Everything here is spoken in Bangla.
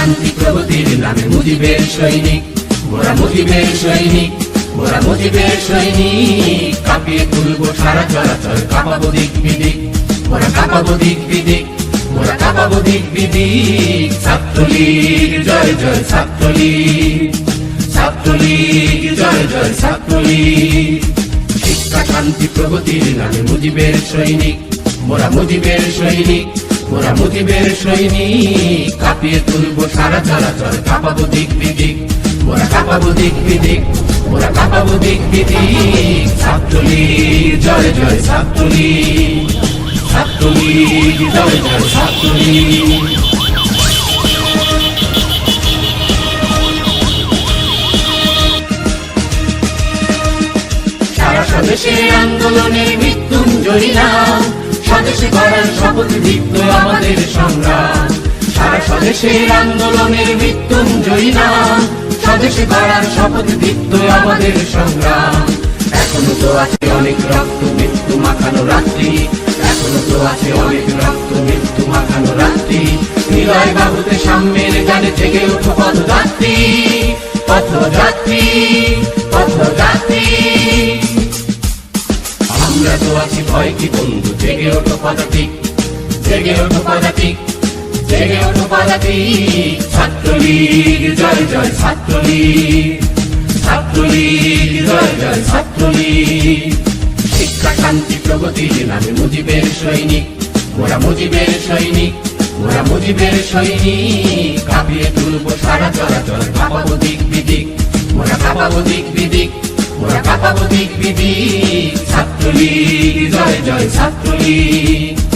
শান্তি প্রগতির নামে মুজিবের সৈনিক মোরা মুজিবের সৈনিক মোরা মুজিবের সৈনিক কাঁপিয়ে তুলবো সারা চলাচল, কাঁপাবো দিক বিদিক। মোরা কাঁপাবো দিক বিদিক, মোরা কাঁপাবো দিক বিদিক। ছাত্রলীগ, জয় জয় ছাত্রলীগ। ছাত্রলীগ, জয় জয় ছাত্রলীগ। শিক্ষা, শান্তি, প্রগতির নামে মুজিবের সৈনিক মোরা মুজিবের সৈনিক মোরা মুজিবের সৈনিক, কাঁপিয়ে তুলবো সারা চলাচল, কাঁপাবো দিক বিদিক মোরা কাঁপাবো দিক বিদিক মোরা কাঁপাবো দিক বিদিক। ছাত্রলীগ, জয় জয় ছাত্রলীগ ছাত্রলীগ, জয় জয় ছাত্রলীগ। সারা স্বদেশে আন্দোলনের মৃত্যুঞ্জয়ী নাম। স্বদেশে করার শপথ দীপ্ত আমাদের সংগ্রাম। সারা স্বদেশের আন্দোলনের মৃত্যুঞ্জয়ী নাম স্বদেশে করার শপথ দীপ্ত আমাদের সংগ্রাম। এখনও তো আছে অনেক রক্ত, মৃত্যু মাখানো রাত্রি। এখনও তো আছে অনেক রক্ত, মৃত্যু মাখানো রাত্রি। হৃদয় বাবুতে সাম্যের গানে জেগে পথযাত্রী পথযাত্রী পথযাত্রী। আছি ভয় কি বন্ধু? জেগে ওঠো পদাতিক জেগে ওঠো পদাতিক জেগে ওঠো পদাতিক ছাত্রলীগ, জয় জয় ছাত্রলীগ ছাত্রলীগ, জয় জয় ছাত্রলীগ। শিক্ষা, শান্তি প্রগতির নামে মুজিবের সৈনিক মোরা মুজিবের সৈনিক মোরা মুজিবের সৈনিক। কাঁপিয়ে তুলবো সারা চলাচল, কাঁপাবো দিক বিদিক মোরা কাঁপাবো দিক বিদিক মোরা কাঁপাবো দিক বিদিক। ছাত্রলীগ জয় ছাত্রলীগ।